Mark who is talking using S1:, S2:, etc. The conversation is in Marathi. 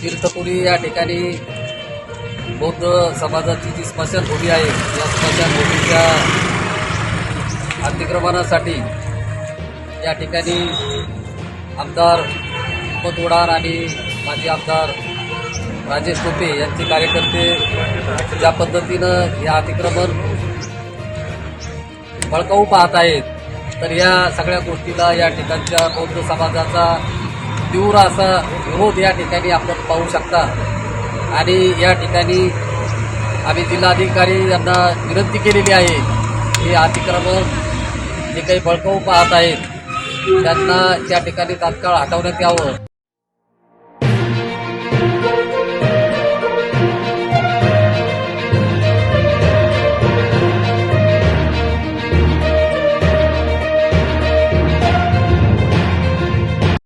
S1: तीर्थपुरी या ठिकाणी बौद्ध समाजाची जी स्मशानभूमी आहे या स्मशानभूमीच्या अतिक्रमणासाठी या ठिकाणी आमदार हिम्मत उडार आणि माजी आमदार राजेश टोपे यांचे कार्यकर्ते ज्या पद्धतीनं या अतिक्रमण बळकावू पाहत आहेत तर या सगळ्या गोष्टीला या ठिकाणच्या बौद्ध समाजाचा तीव्र असा विरोध या ठिकाणी आपण पाहू शकता. आणि या ठिकाणी आम्ही जिल्हाधिकारी यांना विनंती केलेली आहे की अतिक्रमण जे काही बळकावू पाहत आहेत त्यांना त्या ठिकाणी तात्काळ हटवण्यात यावं.